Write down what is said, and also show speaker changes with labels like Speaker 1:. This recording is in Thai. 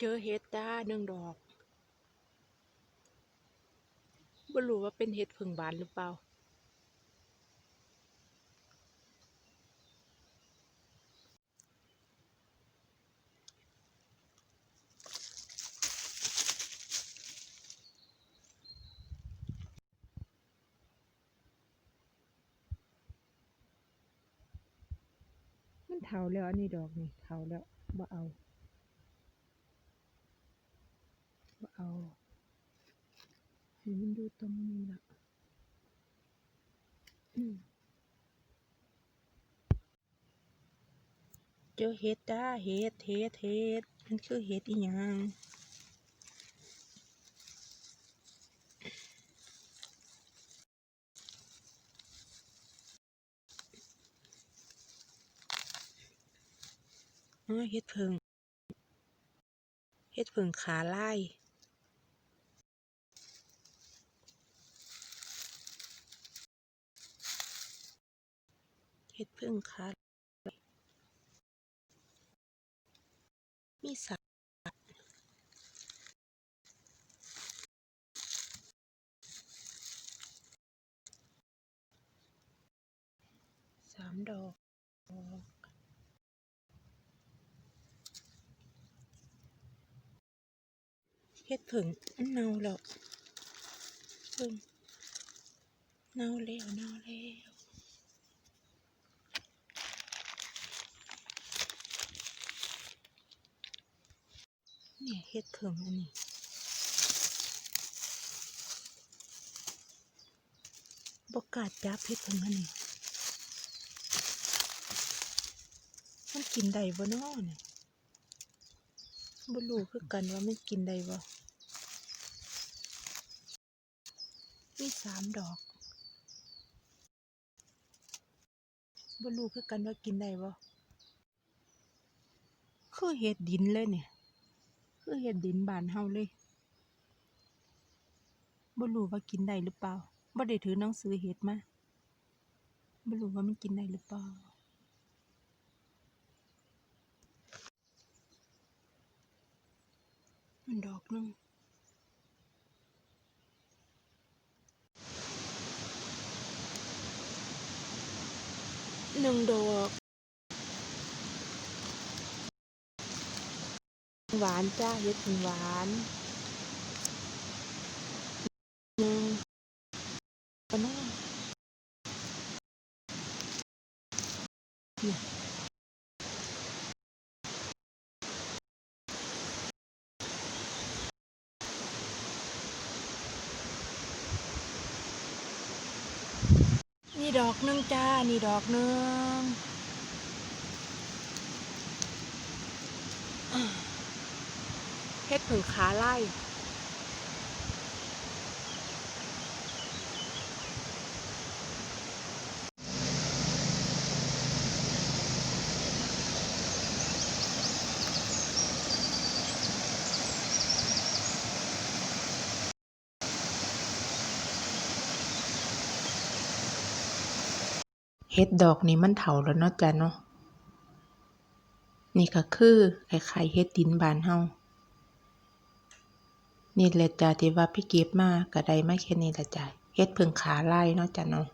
Speaker 1: เจอเห็ดจ้าหนึ่งดอกไม่รู้ว่าเป็นเห็ดผึ่งบานหรือเปล่า มันเถาแล้วอันนี้ดอกนี่เถาแล้วบ่เอาบ่ เอาให้มันดูตรงนี้ละเจอเห็ดจ้าเห็ดเห็ดเห็ดมันคือเห็ดอีหยังเห็ดผึ่งเห็ดผึ่งขาไล่ เห็ดพึ่งค่ะมีสัตว์สามดอกเห็ดผึ่งเน่าแล้วเพิ่งเน่าแล้วเน่าแล้ว เนี่ยเฮ็ดเพิ่งอันนี้บกล้าจับเฮ็ดเพิ่งอันนี้มันกินได้บ่เนาะเนี่ยบ่รู้คือกันว่ามันกินได้บ่มีสามดอกบ่รู้คือกันว่ากินได้บ่คือเฮ็ดดินเลยเนี่ย คือเห็ดดินบานเฮาเลยบ่รู้ว่ากินได้หรือเปล่าบ่ได้ถือหนังสือเห็ดมาบ่รู้ว่ามันกินได้หรือเปล่ามันดอกนึงหนึ่งดอก หวานจ้าเฮ็ดถึงหวานหนึ่งก็น่าเนี่ยนี่ดอกนึงจ้า นี่ดอกนึง เฮ็ดผึ่งขาไล่เฮ็ดดอกนี่มันเถาแล้วเนาะจ้ะเนาะ นี่ก็คือคล้ายๆเฮ็ดดินบานเฮา นี่แหละจ้ะที่ว่าพี่เก็บมาก็ได้มาแค่นี้แหละจ้ะเฮ็ดเพิ่งขาไล่เนาะจ้ะเนาะ